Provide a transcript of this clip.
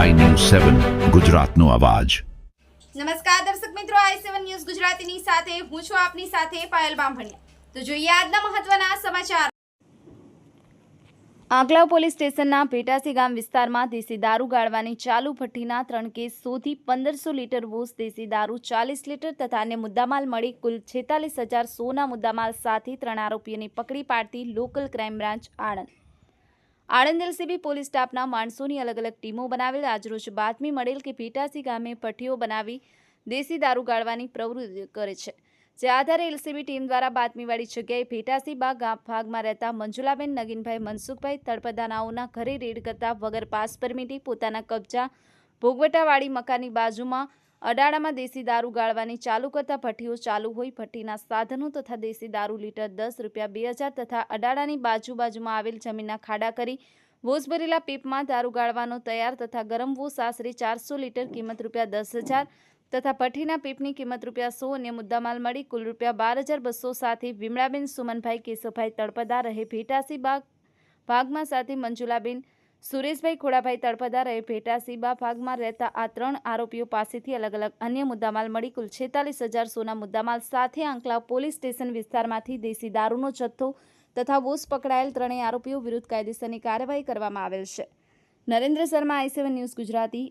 સેવન ગુજરાતનો અવાજ. નમસ્કાર દર્શક મિત્રો આઈ સેવન ન્યૂઝ ગુજરાતીની સાથે, હું છું આપની સાથે પાયલ બામભણિયા. તો જોઈએ આજના મહત્વના સમાચાર. આંકલાવ પોલીસ સ્ટેશનના ભેટાસી ગામ વિસ્તારમાં દેશી દારૂ ગાળવાની ચાલુ ભઠ્ઠીના ત્રણ કેસ શોધી પંદરસો લીટર વોસ દેશી દારૂ ચાલીસ લીટર તથા અન્ય મુદ્દામાલ મળી કુલ છેતાલીસ હજાર સોના મુદ્દામાલ સાથે ત્રણ આરોપીઓને પકડી પાડતી local crime branch Anand. Anand LCB police સ્ટાફના માણસોની અલગ અલગ ટીમો બનાવેલ. આજરોજ બાતમી મળેલ કે ભીટાસી ગામે ભઠ્ઠીઓ બનાવી દેશી દારૂ ગાળવાની પ્રવૃત્તિ કરે છે. જે આધારે એલસીબી ટીમ દ્વારા બાતમીવાળી જગ્યાએ ભેટાસી બાગ ગામ ભાગમાં રહેતા મંજુલાબેન, નગીનભાઈ, મનસુખભાઈ તળપદાનાઓના ઘરે રેડ કરતા વગર પાસ પરમિટી પોતાના કબજા ભોગવટાવાળી મકાનની બાજુમાં અડાડામાં દેશી દારૂ ગાળવાની ચાલુ કરતા ભઠ્ઠીઓ ચાલુ હોય ભઠ્ઠીના સાધનો તથા દેશી દારૂ લીટર દસ રૂપિયા બે હજાર તથા અડાડાની બાજુ બાજુમાં આવેલ જમીનના ખાડા કરી વોઝ ભરેલા પીપમાં દારૂ ગાળવાનો તૈયાર તથા ગરમ વોઝ આશરે ચારસો લીટર કિંમત રૂપિયા દસ હજાર તથા ભઠ્ઠીના પીપની કિંમત રૂપિયા સો અને મુદ્દામાલ મળી કુલ રૂપિયા બાર હજાર બસો સાથે વિમળાબેન સુમનભાઈ કેશવભાઈ તળપદા રહે ભેટાસી બાગ ભાગમાં સાથે મંજુલાબેન સુરેશભાઈ ખોડાભાઈ તળપદા ભેટા ભેટાસીબા ભાગમાં રહેતા આ ત્રણ આરોપીઓ પાસેથી અલગ અલગ અન્ય મુદ્દામાલ મળી. કુલ છેતાલીસ હજાર સોના મુદ્દામાલ સાથે આંકલાવ પોલીસ સ્ટેશન વિસ્તારમાંથી દેશી દારૂનો જથ્થો તથા વોસ પકડાયેલ ત્રણેય આરોપીઓ વિરુદ્ધ કાયદેસરની કાર્યવાહી કરવામાં આવેલ છે. Narendra Sharma, I seven news Gujarati.